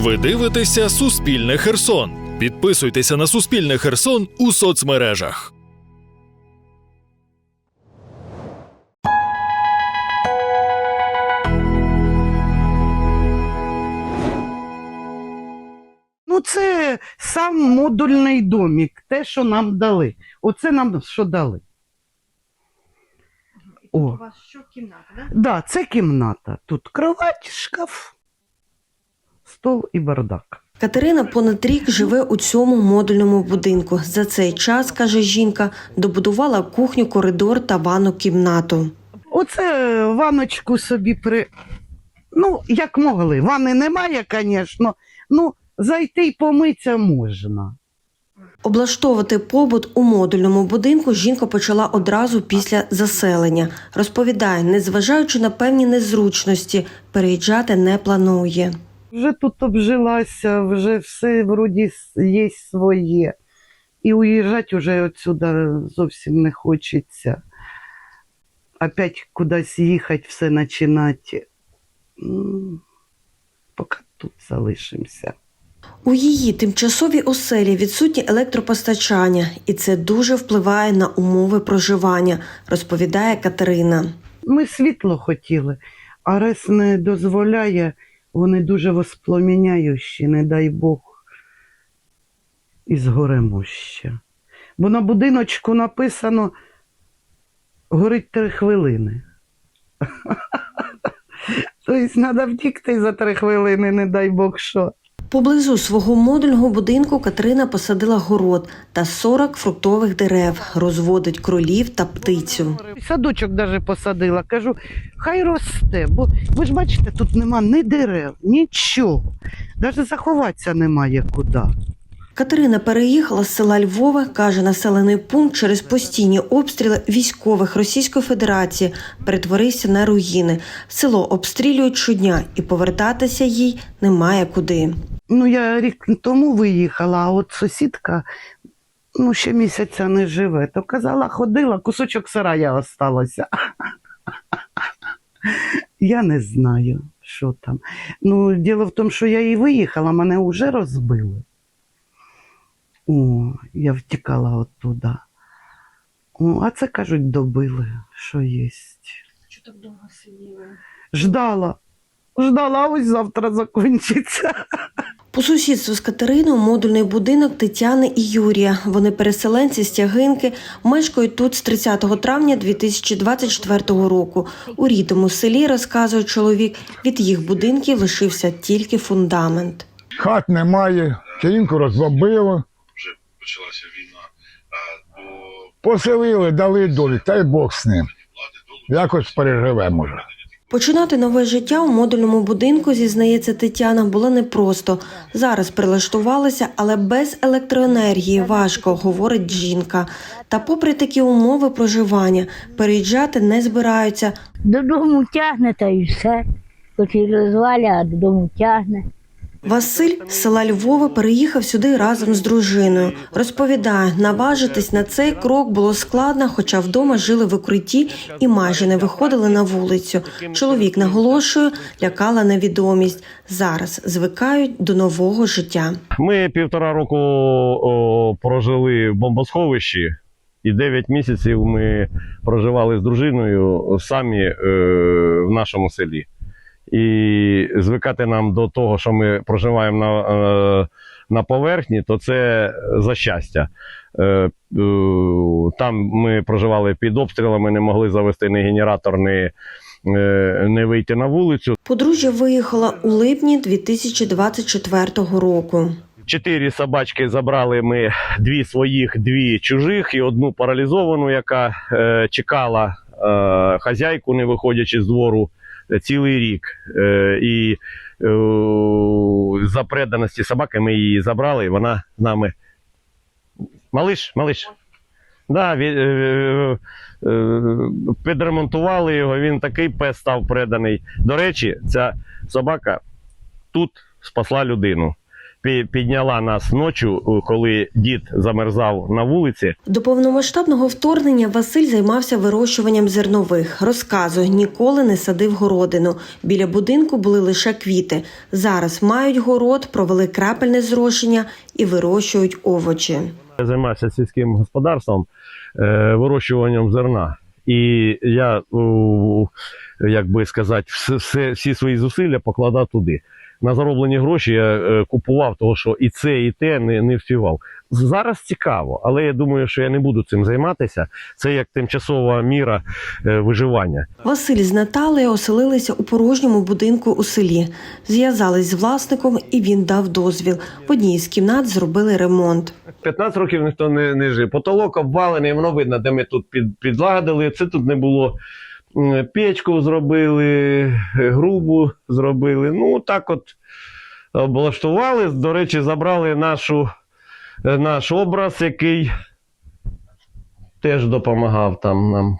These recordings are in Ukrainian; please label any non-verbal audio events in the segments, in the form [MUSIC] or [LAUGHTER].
Ви дивитеся Суспільне Херсон. Підписуйтеся на Суспільне Херсон у соцмережах. Ну, це сам модульний домик, те, що нам дали. Оце нам що дали. О. У вас що кімната, да? Да, це кімната. Тут кровать, шкаф, стол і бардак. Катерина понад рік живе у цьому модульному будинку. За цей час, каже жінка, добудувала кухню, коридор та ванну кімнату. Оце ваночку собі при. Ну, як могли. Вани немає, звісно. Ну, зайти й помитися можна. Облаштовувати побут у модульному будинку жінка почала одразу після заселення. Розповідає, незважаючи на певні незручності, переїжджати не планує. Вже тут обжилася, вже все вроді є своє. І уїжджати вже отсюда зовсім не хочеться. Опять кудись їхати, все починати. Поки тут залишимося. У її тимчасовій оселі відсутнє електропостачання, і це дуже впливає на умови проживання, розповідає Катерина. Ми світло хотіли, а рес не дозволяє, вони дуже воспламіняючі, не дай Бог, і згоремо ще. Бо на будиночку написано горить три хвилини. [LAUGHS] Тобто треба втікти за три хвилини, не дай Бог що. Поблизу свого модульного будинку Катерина посадила город та 40 фруктових дерев, розводить кролів та птицю. Садочок навіть посадила. Кажу, хай росте, бо ви ж бачите, тут нема ні дерев, нічого. Навіть заховатися немає куди. Катерина переїхала з села Львова, каже, населений пункт через постійні обстріли військових Російської Федерації перетворився на руїни. Село обстрілюють щодня, і повертатися їй немає куди. Ну, я рік тому виїхала, а от сусідка ну, ще місяця не живе. То казала, ходила, кусочок сарая осталося. [LAUGHS] Я не знаю, що там. Ну, діло в тому, що я і виїхала, мене вже розбили. О, я втікала оттуда. О, а це кажуть, добили, що є. Що так довго сиділи? Ждала. Ждала, ось завтра закінчиться. По сусідству з Катериною модульний будинок Тетяни і Юрія. Вони переселенці з Тягинки, мешкають тут з 30 травня 2024 року. У рідному селі, розказує чоловік, від їх будинків лишився тільки фундамент. Хат немає, чаїнку розбомбило, вже почалася війна, поселили, дали домик, та й Бог з ним. Якось переживемо вже. Починати нове життя у модульному будинку, зізнається Тетяна, було непросто. Зараз прилаштувалися, але без електроенергії важко, говорить жінка. Та попри такі умови проживання, переїжджати не збираються, Додому тягне та й все. Хоч і розваля, а додому тягне. Василь з села Львова переїхав сюди разом з дружиною. Розповідає, наважитись на цей крок було складно, хоча вдома жили в укритті і майже не виходили на вулицю. Чоловік наголошує, лякала невідомість. Зараз звикають до нового життя. Ми півтора року о, прожили в бомбосховищі, і 9 місяців ми проживали з дружиною самі е, в нашому селі. І звикати нам до того, що ми проживаємо на, е, на поверхні, то це за щастя. Е, е, там ми проживали під обстрілами, не могли завести ні генератор, ні, не вийти на вулицю. Подружжя виїхала у липні 2024 року. Чотири собачки забрали ми дві своїх, дві чужих і одну паралізовану, яка е, чекала е, хазяйку, не виходячи з двору цілий рік. Е, і е, за преданості собаки ми її забрали, і вона з нами. Малиш, малиш. Да, е, підремонтували його, він такий пес став преданий. До речі, ця собака тут спасла людину. Пі- підняла нас ночі, коли дід замерзав на вулиці. До повномасштабного вторгнення Василь займався вирощуванням зернових. Розказує, ніколи не садив городину. Біля будинку були лише квіти. Зараз мають город, провели крапельне зрошення і вирощують овочі. Я займався сільським господарством, е, вирощуванням зерна. І я, як би сказати, все, все, всі свої зусилля покладав туди. На зароблені гроші я е, купував, того що і це, і те не, не вспівав. Зараз цікаво, але я думаю, що я не буду цим займатися. Це як тимчасова міра е, виживання. Василь з Наталею оселилися у порожньому будинку у селі. Зв'язались з власником, і він дав дозвіл. В одній з кімнат зробили ремонт. 15 років ніхто не, не жив. Потолок обвалений, воно видно, де ми тут під, підлагодили. Це тут не було. Печку зробили, грубу зробили. Ну, так от облаштували. До речі, забрали нашу, е, наш образ, який теж допомагав там нам.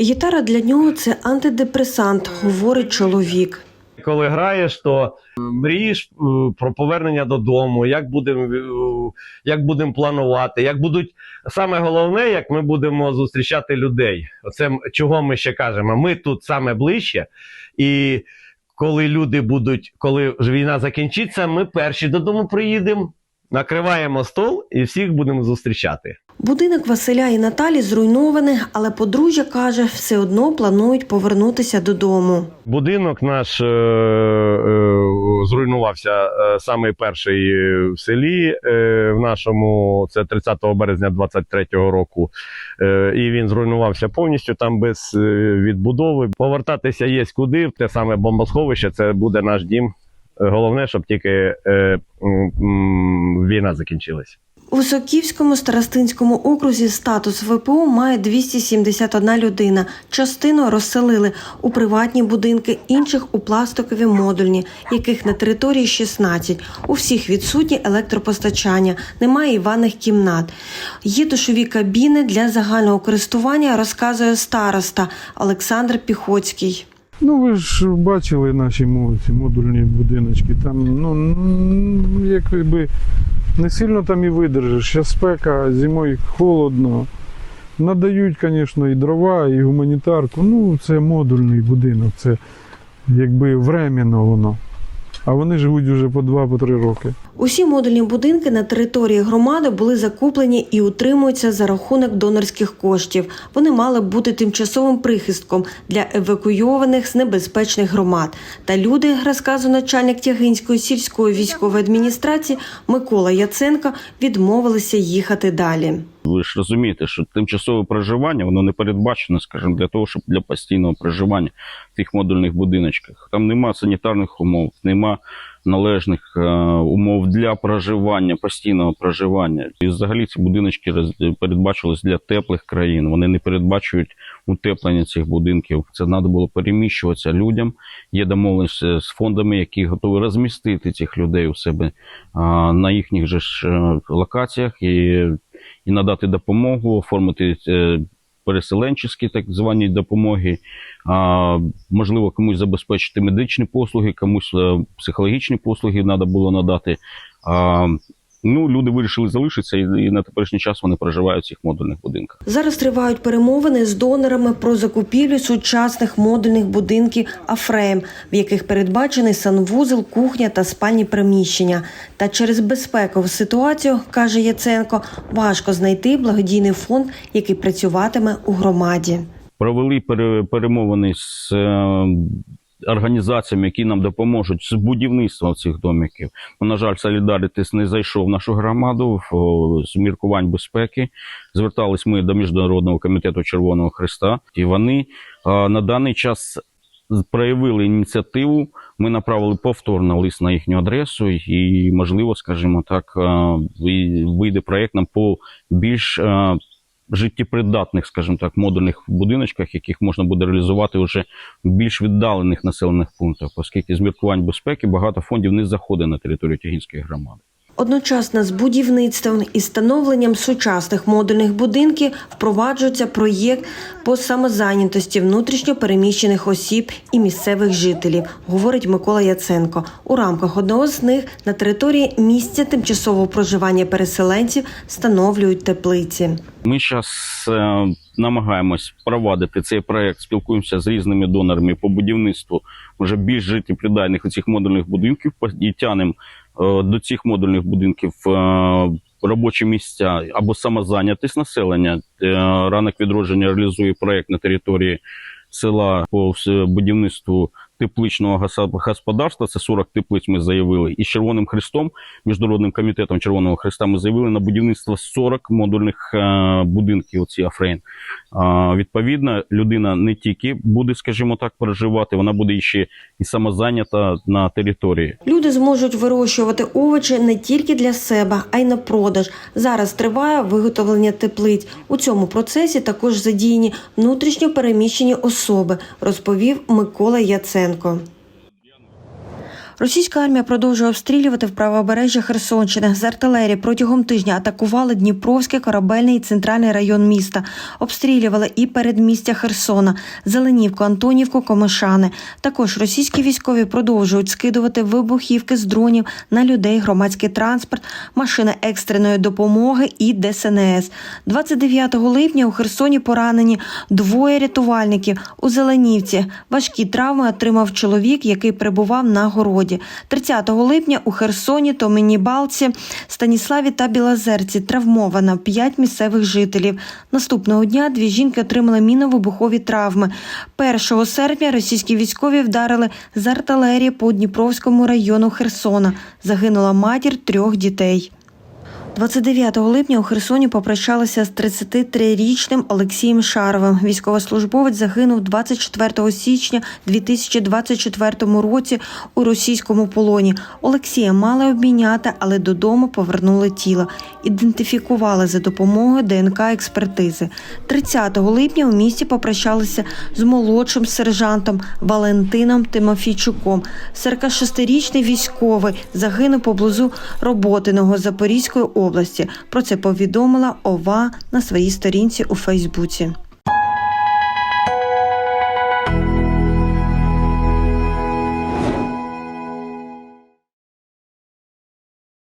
Гітара для нього це антидепресант, говорить чоловік. Коли граєш, то мрієш е, про повернення додому, як будемо як будем планувати, як будуть саме головне, як ми будемо зустрічати людей. Оце чого ми ще кажемо. Ми тут саме ближче, і коли люди будуть, коли ж війна закінчиться, ми перші додому приїдемо, накриваємо стол і всіх будемо зустрічати. Будинок Василя і Наталі зруйнований, але подружжя каже, все одно планують повернутися додому. Будинок наш е, е, зруйнувався е, самий перший е, в селі е, в нашому, це 30 березня 23-го року. Е, і він зруйнувався повністю там без е, відбудови. Повертатися є куди. Те саме бомбосховище, це буде наш дім. Головне, щоб тільки е, м, м, війна закінчилась. У Соківському старостинському окрузі статус ВПО має 271 людина. Частину розселили у приватні будинки, інших у пластикові модульні, яких на території 16. У всіх відсутні електропостачання, немає ванних кімнат. Є душові кабіни для загального користування, розказує староста Олександр Піхоцький. Ну, ви ж бачили наші мо- модульні будиночки. Там, ну, якби не сильно там і видержиш. Ще спека, зимою холодно. Надають, звісно, і дрова, і гуманітарку. Ну, це модульний будинок, це якби временно воно. А вони живуть вже по 2-3 роки. Усі модульні будинки на території громади були закуплені і утримуються за рахунок донорських коштів. Вони мали бути тимчасовим прихистком для евакуйованих з небезпечних громад. Та люди, розказує начальник Тягинської сільської військової адміністрації Микола Яценко, відмовилися їхати далі. Ви ж розумієте, що тимчасове проживання воно не передбачено, скажімо, для того, щоб для постійного проживання в тих модульних будиночках. Там нема санітарних умов, нема належних е, умов для проживання, постійного проживання. І взагалі ці будиночки передбачились для теплих країн. Вони не передбачують утеплення цих будинків. Це треба було переміщуватися людям. Є домовленість е, з фондами, які готові розмістити цих людей у себе на їхніх же е, локаціях і і надати допомогу, оформити переселенчі так звані допомоги, а, можливо, комусь забезпечити медичні послуги, комусь е, психологічні послуги треба було надати. А, ну, люди вирішили залишитися, і, і на теперішній час вони проживають в цих модульних будинках. Зараз тривають перемовини з донорами про закупівлю сучасних модульних будинків Афрейм, в яких передбачений санвузол, кухня та спальні приміщення. Та через безпекову ситуацію, каже Яценко, важко знайти благодійний фонд, який працюватиме у громаді. провели пере- перемовини з е, організаціями, які нам допоможуть з будівництвом цих домиків. Ну, на жаль, Солідарітис не зайшов в нашу громаду з міркувань безпеки. Звертались ми до Міжнародного комітету Червоного Христа, і вони на даний час проявили ініціативу. Ми направили повторно лист на їхню адресу, і, можливо, скажімо так, вийде проєкт нам по більш життєпридатних, скажімо так, модульних будиночках, яких можна буде реалізувати вже в більш віддалених населених пунктах, оскільки з міркувань безпеки багато фондів не заходить на територію Тягінської громади. Одночасно з будівництвом і встановленням сучасних модульних будинків впроваджується проєкт по самозайнятості внутрішньо переміщених осіб і місцевих жителів, говорить Микола Яценко. У рамках одного з них на території місця тимчасового проживання переселенців встановлюють теплиці. Ми зараз е, намагаємось провадити цей проект, спілкуємося з різними донорами по будівництву вже більш життєпридатних цих модульних будинків і тянемо до цих модульних будинків е, робочі місця або самозайнятість населення. Е, ранок відродження реалізує проект на території села по будівництву тепличного господарства. Це 40 теплиць ми заявили. І з Червоним Хрестом, Міжнародним комітетом Червоного Хреста, ми заявили на будівництво 40 модульних е, будинків. Оці Афрейн. Відповідно, людина не тільки буде, скажімо так, проживати, вона буде ще і самозайнята на території. Люди зможуть вирощувати овочі не тільки для себе, а й на продаж. Зараз триває виготовлення теплиць. У цьому процесі також задіяні внутрішньо переміщені особи, розповів Микола Яценко. Російська армія продовжує обстрілювати в правобережжя Херсонщини. З артилерії протягом тижня атакували Дніпровський, корабельний і центральний район міста. Обстрілювали і передмістя Херсона, Зеленівку, Антонівку, Комишани. Також російські військові продовжують скидувати вибухівки з дронів на людей, громадський транспорт, машини екстреної допомоги і ДСНС. 29 липня у Херсоні поранені двоє рятувальників. У Зеленівці важкі травми отримав чоловік, який перебував на городі. 30 липня у Херсоні, Томені Балці, Станіславі та Білозерці травмовано 5 місцевих жителів. Наступного дня дві жінки отримали мінно-вибухові травми. 1 серпня російські військові вдарили з артилерії по Дніпровському району Херсона. Загинула матір трьох дітей. 29 липня у Херсоні попрощалися з 33-річним Олексієм Шаровим. Військовослужбовець загинув 24 січня 2024 році у російському полоні. Олексія мали обміняти, але додому повернули тіло. Ідентифікували за допомогою ДНК експертизи. 30 липня у місті попрощалися з молодшим сержантом Валентином Тимофійчуком. 46-річний військовий загинув поблизу Роботиного Запорізької області. Про це повідомила ОВА на своїй сторінці у Фейсбуці.